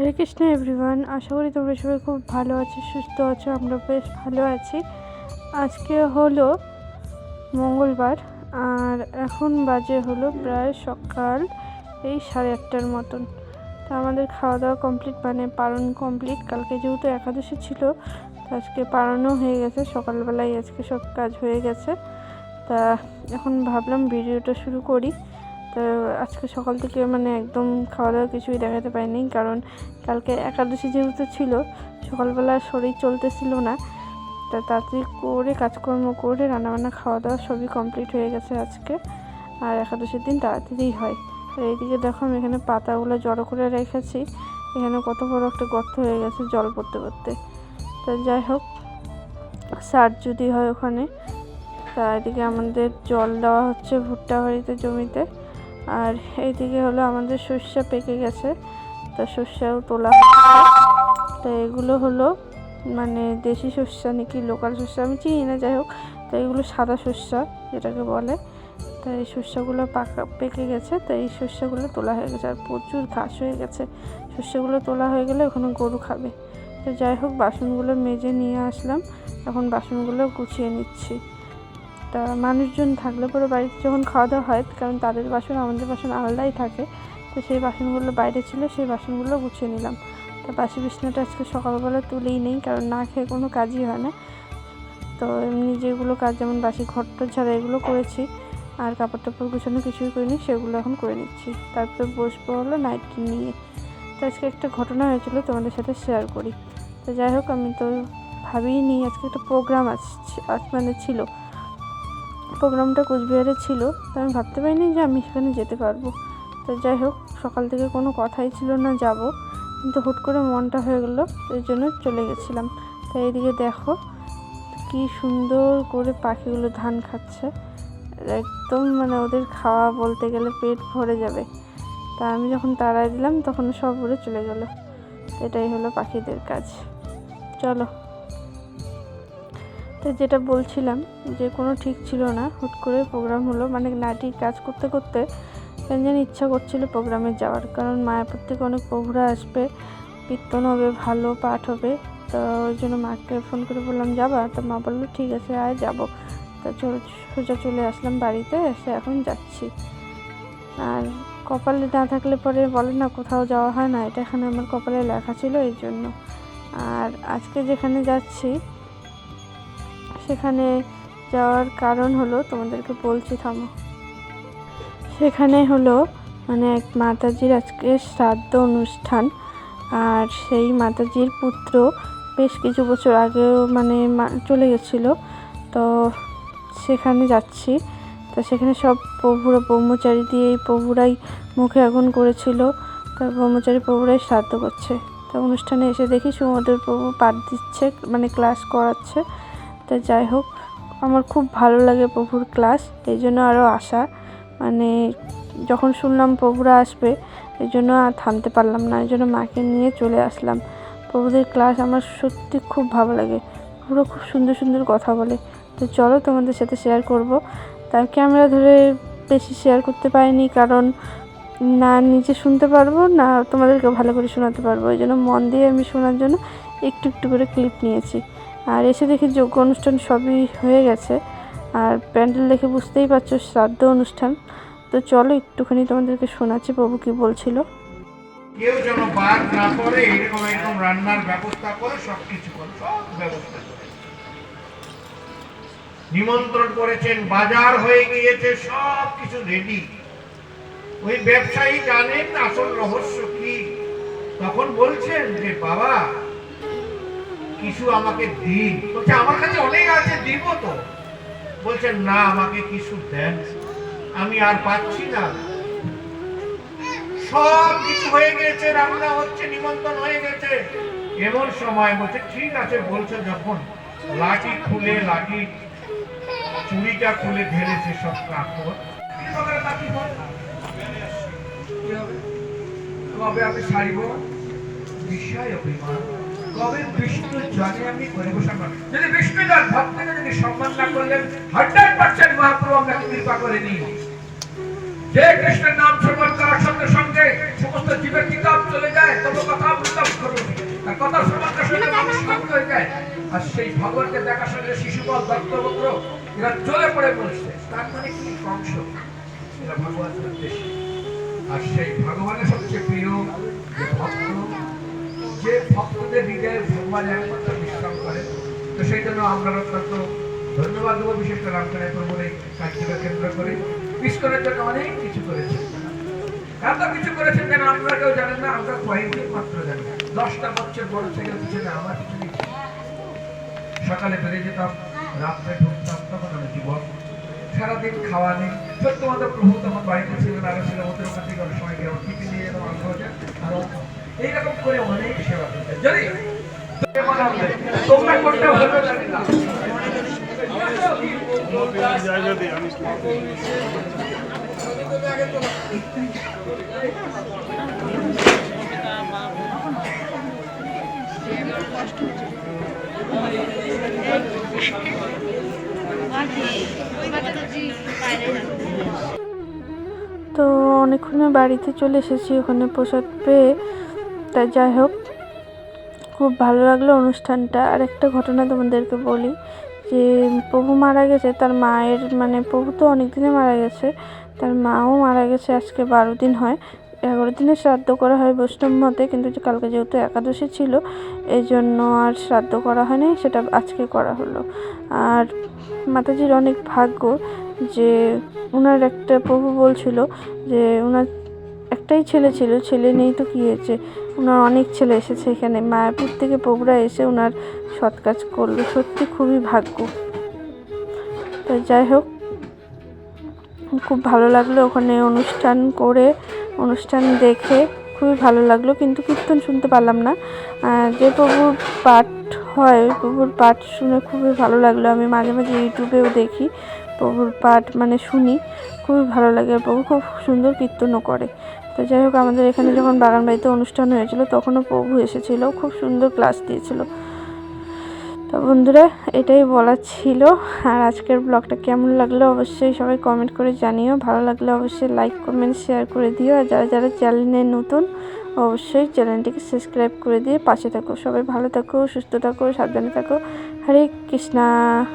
হরে Krishna everyone আশা করি তোমরা সবাই খুব ভালো আছো, সুস্থ আছো, আমরা বেশ ভালো আছি। আজকে হলো মঙ্গলবার, আর এখন বাজে হলো প্রায় সকাল এই সাড়ে আটটার মতন। তা আমাদের খাওয়া দাওয়া কমপ্লিট মানে পালন কমপ্লিট কালকে যেহেতু একাদশী ছিল, তো আজকে পালনও হয়ে গেছে। সকালবেলায় আজকে সব কাজ হয়ে গেছে। তা এখন ভাবলাম ভিডিওটা শুরু করি। আজকে সকাল থেকে মানে একদম খাওয়া দাওয়া কিছুই দেখাতে পারিনি, কারণ কালকে একাদশী যেহেতু ছিল, সকালবেলা শরীর চলতেছিল না। তা তাড়াতাড়ি করে কাজকর্ম করে রান্নাবান্না খাওয়া দাওয়া সবই কমপ্লিট হয়ে গেছে আজকে। আর একাদশীর দিন তাড়াতাড়িই হয়। আর এইদিকে দেখো আমি এখানে পাতাগুলো জড়ো করে রেখেছি। এখানে কত বড় একটা গর্ত হয়ে গেছে জল পড়তে পড়তে। তো যাই হোক, সার যদি হয় ওখানে। তা এদিকে আমাদের জল দেওয়া হচ্ছে ভুট্টা বাড়িতে জমিতে। আর এইদিকে হলো আমাদের সর্ষা পেকে গেছে। তা সর্ষাও তোলা তো এগুলো হলো মানে দেশি শস্যা নাকি লোকাল শস্যা আমি চিনি না, যাই হোক। তো এগুলো সাদা শস্যা যেটাকে বলে। তো এই শস্যগুলো পাকা পেকে গেছে। তো এই শস্যগুলো তোলা হয়ে গেছে। আর প্রচুর ঘাস হয়ে গেছে। শস্যগুলো তোলা হয়ে গেলে ওখানে গরু খাবে। তো যাই হোক, বাসনগুলো মেজে নিয়ে আসলাম। এখন বাসনগুলো গুছিয়ে নিচ্ছি। তা মানুষজন থাকলে পরে বাড়িতে যখন খাওয়া দাওয়া হয়, কারণ তাদের বাসন আমাদের বাসন আলাদাই থাকে, তো সেই বাসনগুলো বাইরে ছিল, সেই বাসনগুলো গুছিয়ে নিলাম। তা বাসি বিছনাটা আজকে সকালবেলা তুলেই নেই, কারণ না খেয়ে কোনো কাজই হয় না। তো এমনি যেগুলো কাজ, যেমন বাসি ঘরটা ছাড়া এগুলো করেছি, আর কাপড় টাপড় গুছানো কিছুই করিনি, সেগুলো এখন করে নিচ্ছি। তারপরে বসবো হলো নাইটটি নিয়ে। তো আজকে একটা ঘটনা হয়েছিল, তোমাদের সাথে শেয়ার করি। তো যাই হোক, আমি তো ভাবিই নি, আজকে একটা প্রোগ্রাম আজ মানে ছিল। প্রোগ্রামটা কোচবিহারে ছিল, তো আমি ভাবতে পারিনি যে আমি সেখানে যেতে পারব। তো যাই হোক, সকাল থেকে কোনো কথাই ছিল না যাব, কিন্তু হুট করে মনটা হয়ে গেলো এই জন্য চলে গেছিলাম। তো এইদিকে দেখো, কি সুন্দর করে পাখিগুলো ধান খাচ্ছে। একদম মানে ওদের খাওয়া বলতে গেলে পেট ভরে যাবে। তা আমি যখন তাড়াই দিলাম, তখন সব উড়ে চলে গেল। এটাই হলো পাখিদের কাজ। চলো। তো যেটা বলছিলাম যে কোনো ঠিক ছিল না, হুট করে প্রোগ্রাম হলো। মানে নাটির কাজ করতে করতে জানি ইচ্ছা করছিল প্রোগ্রামে যাওয়ার। কারণ মায়াপুর থেকে অনেক প্রভুরা আসবে, কীর্তন হবে, ভালো পাঠ হবে। তো ওই জন্য মাকে ফোন করে বললাম, যাবা? তো মা বলল, ঠিক আছে, আয়, যাব। তা সোজা চলে আসলাম বাড়িতে, এসে এখন যাচ্ছি। আর কপালে না থাকলে পরে বলে না, কোথাও যাওয়া হয় না। এটা এখানে আমার কপালে লেখা ছিল এই জন্য। আর আজকে যেখানে যাচ্ছি সেখানে যাওয়ার কারণ হলো, তোমাদেরকে বলছি থামো। সেখানে হলো মানে এক মাতাজির আজকে শ্রাদ্ধ অনুষ্ঠান। আর সেই মাতাজির পুত্র বেশ কিছু বছর আগেও মানে চলে গেছিল। তো সেখানে যাচ্ছি। তো সেখানে সব প্রভুরা ব্রহ্মচারী দিয়ে প্রভুরাই মুখে আগুন করেছিল। তো ব্রহ্মচারী প্রভুরাই শ্রাদ্ধ করছে। তো অনুষ্ঠানে এসে দেখি সুমধুর প্রভু পাঠ দিচ্ছে মানে ক্লাস করাচ্ছে। তো যাই হোক, আমার খুব ভালো লাগে প্রভুর ক্লাস এই জন্য আরও আসা মানে যখন শুনলাম প্রভুরা আসবে, এই জন্য আর থামতে পারলাম না, এই জন্য মাকে নিয়ে চলে আসলাম। প্রভুদের ক্লাস আমার সত্যি খুব ভালো লাগে। পুরো খুব সুন্দর সুন্দর কথা বলে। তো চলো তোমাদের সাথে শেয়ার করব। তার ক্যামেরা ধরে বেশি শেয়ার করতে পারিনি কারণ না নিজে শুনতে পারব, না তোমাদেরকে ভালো করে শোনাতে পারব। এই জন্য মন দিয়ে আমি শোনার জন্য একটু একটু করে ক্লিপ নিয়েছি। আর এসে দেখি যোগ্য অনুষ্ঠান সবই হয়ে গেছে। আর প্যান্ডেল দেখে বুঝতেই পারছ, শ্রাদ্ধ অনুষ্ঠান। তো চলো একটুখানি তোমাদেরকে শোনাচ্ছি, প্রভু কি বলছিল। কেউ যেন বাদ না করে এরকম এরকম রান্নার ব্যবস্থা করে সব কিছু করে, সব ব্যবস্থা করে। নিমন্ত্রণ করেছেন, বাজার হয়ে গিয়েছে সব কিছু রেডি ওই ব্যবসায়ী জানেন আসল রহস্য কি? তখন বলছেন যে, বাবা কিছু আমাকে দিন? বলছে, আমার কাছে অনেক আছে, দিব তো। বলছে, না, আমাকে কিছু দেন। আমি আর পাচ্ছি না। সব কিছু হয়ে গেছে, রান্না হচ্ছে, নিমন্ত্রণ হয়ে গেছে। এমন সময় বলছে, ঠিক আছে, বলছে, যখন লাঠি খুলে, লাঠি চুড়িটা খুলে ঢেলেছে সব কাপড়। আমি সারিব? বিষয় অভিমান। কবে বিষ্ণু জলে আমি করে? বসাবো যদি বিষ্ণু জল ভক্তকে যদি সম্মান না করলেন হান্ড্রেড পার্সেন্ট মহাপ্রভু আপনাকে কৃপা করে নিই যে কৃষ্ণের নাম শ্রবণ করার সঙ্গে সঙ্গে সমস্ত জীবের কিতাব চলে যায় তবে কথা অমৃতম করুন। আর কথা শ্রবণ করার সঙ্গে মানুষ শান্ত হয়ে যায়। আর সেই ভগবানকে দেখার সঙ্গে শিশুপাল দত্তবক্র এরা চলে পড়ে বলছে। তার মানে কি? কংস। এরা ভগবানের উদ্দেশ্যে। আর সেই ভগবানের সবচেয়ে প্রিয় ভক্ত যে ভক্তদের হৃদয়ে ভগবান একমাত্র বিশ্রাম করে, তো সেই জন্য আমরা অত্যন্ত ধন্যবাদ দেবো, বিশেষ করে রামচন্দ্র প্রভুর এই কার্যকে কেন্দ্র করে। ইস্কনের জন্য অনেক কিছু করেছেন। এত কিছু করেছেন যেন আমরা কেউ জানেন না, আমরা কয়েকদিন মাত্র জানি। দশটা বছর বড় থেকে পিছনে আমার পিছনে সকালে বেরিয়ে যেতাম, রাত্রে ঢুকতাম, তখন আমি যুবক সারাদিন খাওয়া নেই। সত্য মতো প্রভু তখন বাড়িতে ছিলেন, আরও ছিল ওদের অনেক সময় গেলাম টিফিন নিয়ে যেতাম হয়ে আর এইরকম করে অনেক সেবা করতে তোমরা করতে তো অনেকক্ষণে বাড়িতে চলে এসেছি, ওখানে প্রসাদ পেয়ে। তা যাই হোক, খুব ভালো লাগল অনুষ্ঠানটা। আর একটা ঘটনা তোমাদেরকে বলি, যে প্রভু মারা গেছে, তার মায়ের মানে প্রভু তো অনেক দিনে মারা গেছে, তার মাও মারা গেছে আজকে বারো দিন হয়। এগারো দিনে শ্রাদ্ধ করা হয় বৈষ্ণব মতে, কিন্তু কালকে যেহেতু একাদশী ছিল এই জন্য আর শ্রাদ্ধ করা হয়নি, সেটা আজকে করা হলো। আর মাতাজির অনেক ভাগ্য যে ওনার একটা প্রভু বলছিল যে ওনার একটাই ছেলে ছিল, ছেলে নেই তো কী হয়েছে? ওনার অনেক ছেলে এসেছে এখানে। মায়াপুর থেকে প্রভুরা এসে ওনার সৎ কাজ করল। সত্যি খুবই ভাগ্য। তো যাই হোক, খুব ভালো লাগল ওখানে অনুষ্ঠান করে, অনুষ্ঠান দেখে। খুবই ভালো লাগল, কিন্তু কীর্তন শুনতে পারলাম না। যে প্রভুর পাঠ হয়, প্রভুর পাঠ শুনে খুবই ভালো লাগল। আমি মাঝে মাঝে ইউটিউবেও দেখি, প্রভুর পাঠ মানে শুনি। খুবই ভালো লাগে। প্রভু খুব সুন্দর কীর্তনও করে। তো যাই হোক, আমাদের এখানে যখন বাগান বাড়িতে অনুষ্ঠান হয়েছিল, তখনও প্রভু এসেছিল, খুব সুন্দর ক্লাস দিয়েছিল। তো বন্ধুরা, এটাই বলার ছিল। আর আজকের ব্লগটা কেমন লাগল অবশ্যই সবাই কমেন্ট করে জানিও। ভালো লাগলে অবশ্যই লাইক কমেন্ট শেয়ার করে দিও। আর যারা যারা চ্যানেলে নতুন, অবশ্যই চ্যানেলটিকে সাবস্ক্রাইব করে দিয়ে পাশে থাকো। সবাই ভালো থাকো, সুস্থ থাকো, সাবধানে থাকো। হরে কৃষ্ণা।